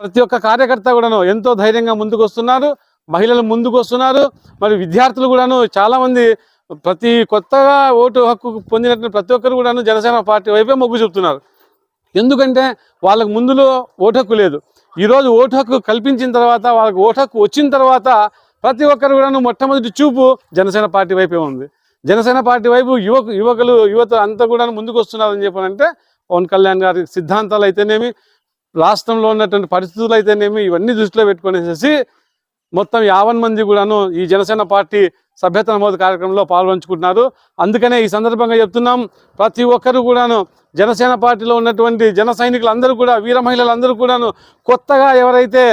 ప్రతి ఒక్క కార్యకర్త కూడాను ఎంతో ధైర్యంగా ముందుకు వస్తున్నారు మహిళలు ముందుకు వస్తున్నారు మరి విద్యార్థులు కూడాను చాలామంది ప్రతి కొత్తగా ఓటు హక్కు పొందినటువంటి ప్రతి ఒక్కరు కూడాను జనసేన పార్టీ వైపే మొగ్గు చూపుతున్నారు. ఎందుకంటే వాళ్ళకు ముందులో ఓటు హక్కు లేదు. ఈరోజు ఓటు హక్కు కల్పించిన తర్వాత వాళ్ళకు ఓటు హక్కు వచ్చిన తర్వాత ప్రతి ఒక్కరు కూడాను మొట్టమొదటి చూపు జనసేన పార్టీ వైపే ఉంది. జనసేన పార్టీ వైపు యువకు యువకులు యువత అంతా కూడా ముందుకు వస్తున్నారని చెప్పారంటే పవన్ కళ్యాణ్ గారి సిద్ధాంతాలు అయితేనేమి రాష్ట్రంలో ఉన్నటువంటి పరిస్థితులు అయితేనేమి ఇవన్నీ దృష్టిలో పెట్టుకునేసేసి మొత్తం యావన్ మంది కూడాను ఈ జనసేన పార్టీ సభ్యత నమోదు కార్యక్రమంలో పాల్గొంచుకుంటున్నారు అందుకనే ఈ సందర్భంగా చెప్తున్నాం ప్రతి ఒక్కరు కూడాను జనసేన పార్టీలో ఉన్నటువంటి జన సైనికులందరూ కూడా వీర మహిళలందరూ కూడాను కొత్తగా ఎవరైతే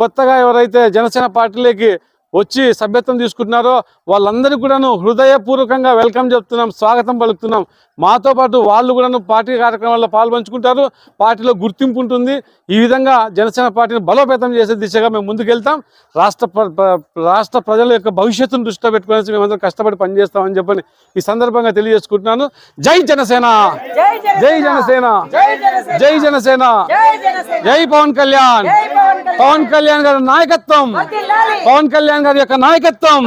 కొత్తగా ఎవరైతే జనసేన పార్టీలోకి వచ్చి సభ్యత్వం తీసుకుంటున్నారో వాళ్ళందరికీ కూడాను హృదయపూర్వకంగా వెల్కమ్ చెప్తున్నాం స్వాగతం పలుకుతున్నాం. మాతో పాటు వాళ్ళు కూడాను పార్టీ కార్యక్రమాల్లో పాల్పంచుకుంటారు పార్టీలో గుర్తింపు ఉంటుంది. ఈ విధంగా జనసేన పార్టీని బలోపేతం చేసే దిశగా మేము ముందుకెళ్తాం. రాష్ట్ర రాష్ట్ర ప్రజల యొక్క భవిష్యత్తును దృష్టిలో పెట్టుకునేసి మేమందరం కష్టపడి పనిచేస్తామని చెప్పని ఈ సందర్భంగా తెలియజేసుకుంటున్నాను. జై జనసేన! జై జనసేన! జై జనసేన! జై పవన్ కళ్యాణ్! పవన్ కళ్యాణ్! గారి నాయకత్వం! పవన్ కళ్యాణ్ గారి యొక్క నాయకత్వం.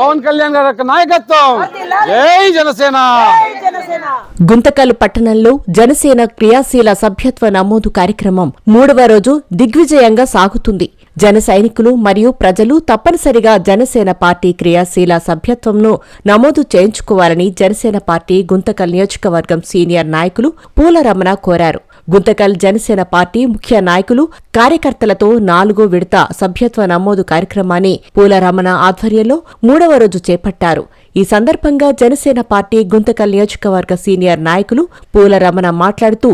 పవన్ కళ్యాణ్ గారి యొక్క నాయకత్వం. జై జనసేన. జై జనసేన. గుంతకల్ పట్టణంలో జనసేన క్రియాశీల సభ్యత్వ నమోదు కార్యక్రమం మూడవ రోజు దిగ్విజయంగా సాగుతుంది. జన సైనికులు మరియు ప్రజలు తప్పనిసరిగా జనసేన పార్టీ క్రియాశీల సభ్యత్వంను నమోదు చేయించుకోవాలని జనసేన పార్టీ గుంతకల్ నియోజకవర్గం సీనియర్ నాయకులు పూల రమణ కోరారు. గుంతకల్ జనసేన పార్టీ ముఖ్య నాయకులు కార్యకర్తలతో నాలుగో విడత సభ్యత్వ నమోదు కార్యక్రమాన్ని పూల రమణ ఆధ్వర్యంలో మూడవ రోజు చేపట్టారు. ఈ సందర్భంగా జనసేన పార్టీ గుంతకల్ నియోజకవర్గ సీనియర్ నాయకులు పూల రమణ మాట్లాడుతూ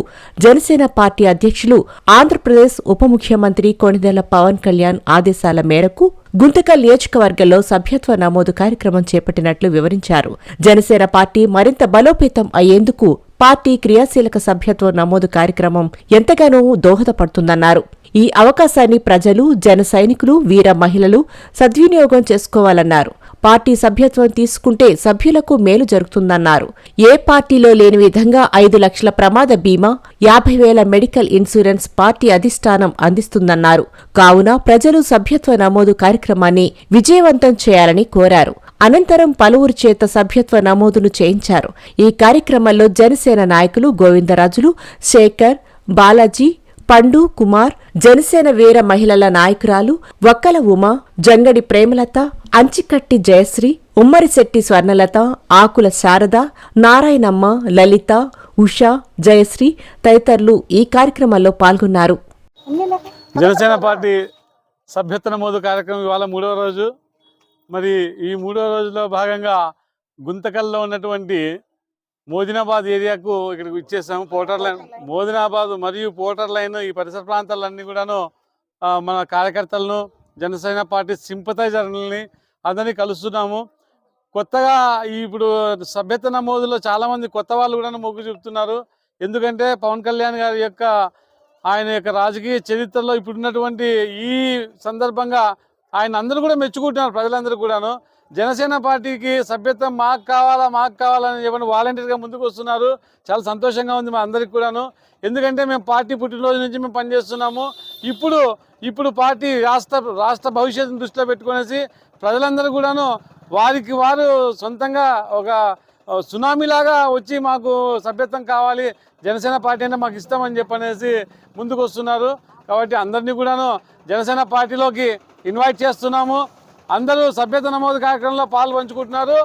జనసేన పార్టీ అధ్యక్షులు ఆంధ్రప్రదేశ్ ఉప ముఖ్యమంత్రి కొణిదెల పవన్ కళ్యాణ్ ఆదేశాల మేరకు గుంతకల్ నియోజకవర్గంలో సభ్యత్వ నమోదు కార్యక్రమం చేపట్టినట్లు వివరించారు. జనసేన పార్టీ మరింత బలోపేతం అయ్యేందుకు పార్టీ క్రియాశీలక సభ్యత్వ నమోదు కార్యక్రమం ఎంతగానో దోహదపడుతుందన్నారు. ఈ అవకాశాన్ని ప్రజలు జన సైనికులు వీర మహిళలు సద్వినియోగం చేసుకోవాలన్నారు. పార్టీ సభ్యత్వం తీసుకుంటే సభ్యులకు మేలు జరుగుతుందన్నారు. ఏ పార్టీలో లేని విధంగా ఐదు లక్షల ప్రమాద బీమా యాభై వేల మెడికల్ ఇన్సూరెన్స్ పార్టీ అధిష్టానం అందిస్తుందన్నారు. కావున ప్రజలు సభ్యత్వ నమోదు కార్యక్రమాన్ని విజయవంతం చేయాలని కోరారు. అనంతరం పలువురు చేత సభ్యత్వ నమోదును చేయించారు. ఈ కార్యక్రమంలో జనసేన నాయకులు గోవిందరాజులు శేఖర్ బాలాజీ పండు కుమార్ జనసేన వీర మహిళల నాయకురాలు వక్కల ఉమ జంగడి ప్రేమలత అంచికట్టి జయశ్రీ ఉమ్మరిశెట్టి స్వర్ణలత ఆకుల శారద నారాయణమ్మ లలిత ఉషా జయశ్రీ తదితరులు ఈ కార్యక్రమంలో పాల్గొన్నారు. జనసేన పార్టీ సభ్యత్వ నమోదు కార్యక్రమం ఇవాళ మూడవ రోజు. మరి ఈ మూడో రోజులో భాగంగా గుంతకల్లో ఉన్నటువంటి మోదినాబాద్ ఏరియాకు ఇక్కడికి ఇచ్చేసాము పోటర్ లైన్ మోదినాబాద్ మరియు పోటర్ లైన్ ఈ పరిసర ప్రాంతాలన్నీ కూడాను మన కార్యకర్తలను జనసేన పార్టీ సింపతైజర్లని అందరినీ కలుస్తున్నాము. కొత్తగా ఇప్పుడు సభ్యత నమోదులో చాలామంది కొత్త వాళ్ళు కూడా మొగ్గు చూపుతున్నారు. ఎందుకంటే పవన్ కళ్యాణ్ గారి యొక్క ఆయన యొక్క రాజకీయ చరిత్రలో ఇప్పుడున్నటువంటి ఈ సందర్భంగా ఆయన అందరూ కూడా మెచ్చుకుంటున్నారు ప్రజలందరూ కూడాను. జనసేన పార్టీకి సభ్యత్వం మాకు కావాలా మాకు కావాలని చెప్పని వాలంటీర్గా ముందుకు వస్తున్నారు. చాలా సంతోషంగా ఉంది మా అందరికి కూడాను. ఎందుకంటే మేము పార్టీ పుట్టినరోజు నుంచి మేము పనిచేస్తున్నాము. ఇప్పుడు ఇప్పుడు పార్టీ రాష్ట్ర రాష్ట్ర భవిష్యత్తును దృష్టిలో పెట్టుకునేసి ప్రజలందరూ కూడాను వారికి వారు సొంతంగా ఒక సునామీలాగా వచ్చి మాకు సభ్యత్వం కావాలి జనసేన పార్టీ అంటే మాకు ఇష్టమని చెప్పనేసి ముందుకు వస్తున్నారు. కాబట్టి అందరినీ కూడాను జనసేన పార్టీలోకి ఇన్వైట్ చేస్తున్నాము. అందరూ సభ్యత నమోదు కార్యక్రమంలో పాలు పంచుకుంటున్నారు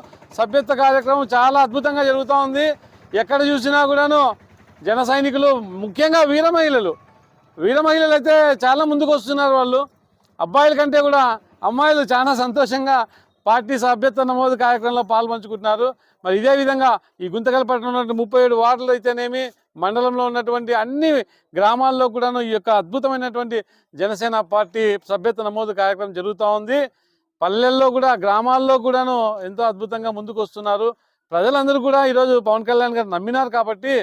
కార్యక్రమం చాలా అద్భుతంగా జరుగుతూ ఉంది. ఎక్కడ చూసినా కూడాను జన సైనికులు ముఖ్యంగా వీర మహిళలు. వీర మహిళలు అయితే చాలా ముందుకు వస్తున్నారు వాళ్ళు. అబ్బాయిల కంటే కూడా అమ్మాయిలు చాలా సంతోషంగా పార్టీ సభ్యత్వ నమోదు కార్యక్రమంలో పాల్పంచుకుంటున్నారు. మరి ఇదే విధంగా ఈ గుంతకల్ పట్టణం ముప్పై ఏడు వార్డులు అయితేనేమి మండలంలో ఉన్నటువంటి అన్ని గ్రామాల్లో కూడాను ఈ యొక్క అద్భుతమైనటువంటి జనసేన పార్టీ సభ్యత నమోదు కార్యక్రమం జరుగుతూ ఉంది. పల్లెల్లో కూడా గ్రామాల్లో కూడాను ఎంతో అద్భుతంగా ముందుకు వస్తున్నారు ప్రజలందరూ కూడా ఈరోజు పవన్ కళ్యాణ్ గారు నమ్మినారు కాబట్టి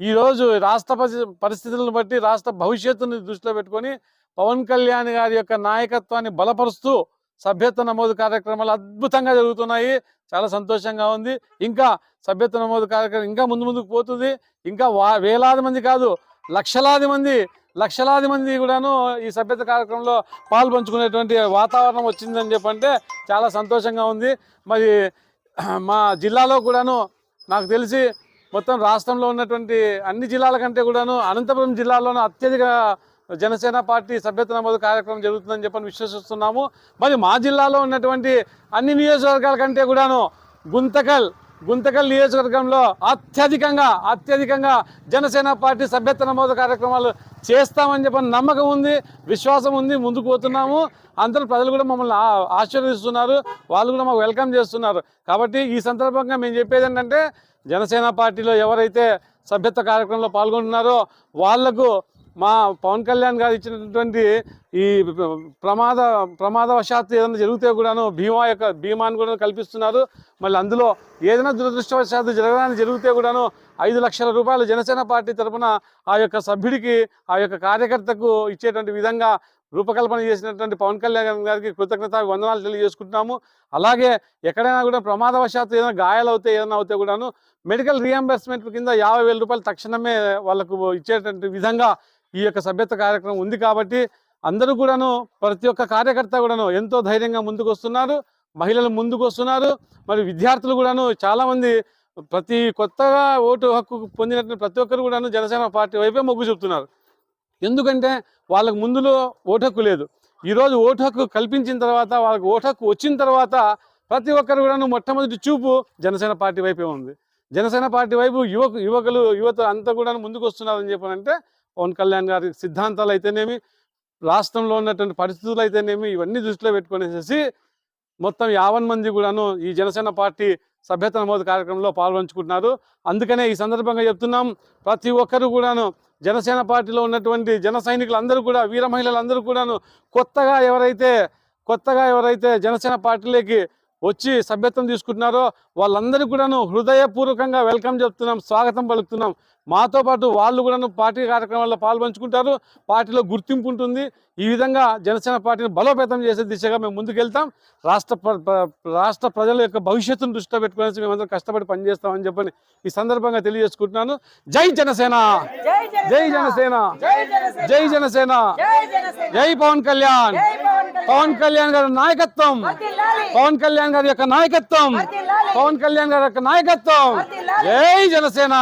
ఈరోజు రాష్ట్ర పరిస్థితులను బట్టి రాష్ట్ర భవిష్యత్తుని దృష్టిలో పెట్టుకొని పవన్ కళ్యాణ్ గారి యొక్క నాయకత్వాన్ని బలపరుస్తూ సభ్యత్వ నమోదు కార్యక్రమాలు అద్భుతంగా జరుగుతున్నాయి. చాలా సంతోషంగా ఉంది. ఇంకా సభ్యత్వ నమోదు కార్యక్రమం ఇంకా ముందు ముందుకు పోతుంది. ఇంకా వా వేలాది మంది కాదు లక్షలాది మంది లక్షలాది మంది కూడాను ఈ సభ్యత కార్యక్రమంలో పాల్పంచుకునేటువంటి వాతావరణం వచ్చిందని చెప్పంటే చాలా సంతోషంగా ఉంది. మరి మా జిల్లాలో కూడాను నాకు తెలిసి మొత్తం రాష్ట్రంలో ఉన్నటువంటి అన్ని జిల్లాల కంటే కూడాను అనంతపురం జిల్లాలోనూ అత్యధిక జనసేన పార్టీ సభ్యత నమోదు కార్యక్రమం జరుగుతుందని చెప్పని విశ్వసిస్తున్నాము. మరి మా జిల్లాలో ఉన్నటువంటి అన్ని నియోజకవర్గాల కంటే కూడాను గుంతకల్ గుంతకల్ నియోజకవర్గంలో అత్యధికంగా అత్యధికంగా జనసేన పార్టీ సభ్యత్వ నమోదు కార్యక్రమాలు చేస్తామని చెప్పని నమ్మకం ఉంది విశ్వాసం ఉంది ముందుకు పోతున్నాము. అందరూ ప్రజలు కూడా మమ్మల్ని ఆశీర్వదిస్తున్నారు. వాళ్ళు కూడా మాకు వెల్కమ్ చేస్తున్నారు. కాబట్టి ఈ సందర్భంగా మేము చెప్పేది ఏంటంటే జనసేన పార్టీలో ఎవరైతే సభ్యత్వ కార్యక్రమంలో పాల్గొంటున్నారో వాళ్ళకు మా పవన్ కళ్యాణ్ గారు ఇచ్చినటువంటి ఈ ప్రమాద ప్రమాదవశాత్తు ఏదైనా జరిగితే కూడాను బీమా యొక్క బీమాను కూడా కల్పిస్తున్నారు. మళ్ళీ అందులో ఏదైనా దురదృష్టవశాత్తు జరగడానికి జరిగితే కూడాను ఐదు లక్షల రూపాయలు జనసేన పార్టీ తరపున ఆ యొక్క సభ్యుడికి ఆ యొక్క కార్యకర్తకు ఇచ్చేటువంటి విధంగా రూపకల్పన చేసినటువంటి పవన్ కళ్యాణ్ గారికి కృతజ్ఞత వందనాలు తెలియజేసుకుంటున్నాము. అలాగే ఎక్కడైనా కూడా ప్రమాదవశాత్తు ఏదైనా గాయాలవుతే ఏదైనా అవుతే కూడాను మెడికల్ రియంబర్స్మెంట్ కింద యాభై వేల రూపాయలు తక్షణమే వాళ్ళకు ఇచ్చేటువంటి విధంగా ఈ యొక్క సభ్యత కార్యక్రమం ఉంది కాబట్టి అందరూ కూడాను ప్రతి ఒక్క కార్యకర్త కూడాను ఎంతో ధైర్యంగా ముందుకు వస్తున్నారు. మహిళలు ముందుకు వస్తున్నారు. మరి విద్యార్థులు కూడాను చాలామంది ప్రతి కొత్తగా ఓటు హక్కు పొందినటువంటి ప్రతి ఒక్కరు కూడాను జనసేన పార్టీ వైపే మొగ్గు చూపుతున్నారు. ఎందుకంటే వాళ్ళకు ముందులో ఓటు హక్కు లేదు. ఈరోజు ఓటు హక్కు కల్పించిన తర్వాత వాళ్ళకి ఓటు హక్కు వచ్చిన తర్వాత ప్రతి ఒక్కరు కూడాను మొట్టమొదటి చూపు జనసేన పార్టీ వైపే ఉంది. జనసేన పార్టీ వైపు యువకు యువకులు యువత అంతా కూడా ముందుకు వస్తున్నారని చెప్పానంటే పవన్ కళ్యాణ్ గారి సిద్ధాంతాలు అయితేనేమి రాష్ట్రంలో ఉన్నటువంటి పరిస్థితులు అయితేనేమి ఇవన్నీ దృష్టిలో పెట్టుకునేసేసి మొత్తం యావన్ మంది కూడాను ఈ జనసేన పార్టీ సభ్యత నమోదు కార్యక్రమంలో పాల్గొంచుకుంటున్నారు. అందుకనే ఈ సందర్భంగా చెప్తున్నాం ప్రతి ఒక్కరు కూడాను జనసేన పార్టీలో ఉన్నటువంటి జన సైనికులందరూ కూడా వీర మహిళలందరూ కూడాను కొత్తగా ఎవరైతే కొత్తగా ఎవరైతే జనసేన పార్టీలోకి వచ్చి సభ్యత్వం తీసుకుంటున్నారో వాళ్ళందరికీ కూడాను హృదయపూర్వకంగా వెల్కమ్ చెప్తున్నాం స్వాగతం పలుకుతున్నాం. మాతో పాటు వాళ్ళు కూడాను పార్టీ కార్యక్రమాల్లో పాల్పంచుకుంటారు పార్టీలో గుర్తింపు ఉంటుంది. ఈ విధంగా జనసేన పార్టీని బలోపేతం చేసే దిశగా మేము ముందుకెళ్తాం. రాష్ట్ర రాష్ట్ర ప్రజల యొక్క భవిష్యత్తును దృష్టిలో పెట్టుకునేసి మేమందరం కష్టపడి పనిచేస్తామని చెప్పని ఈ సందర్భంగా తెలియజేసుకుంటున్నాను. జై జనసేన! జై జనసేన! జై జనసేన! జై పవన్ కళ్యాణ్! పవన్ కళ్యాణ్! గారి నాయకత్వం! పవన్ కళ్యాణ్ గారి యొక్క నాయకత్వం. పవన్ కళ్యాణ్ గారి యొక్క నాయకత్వం. జై జనసేన.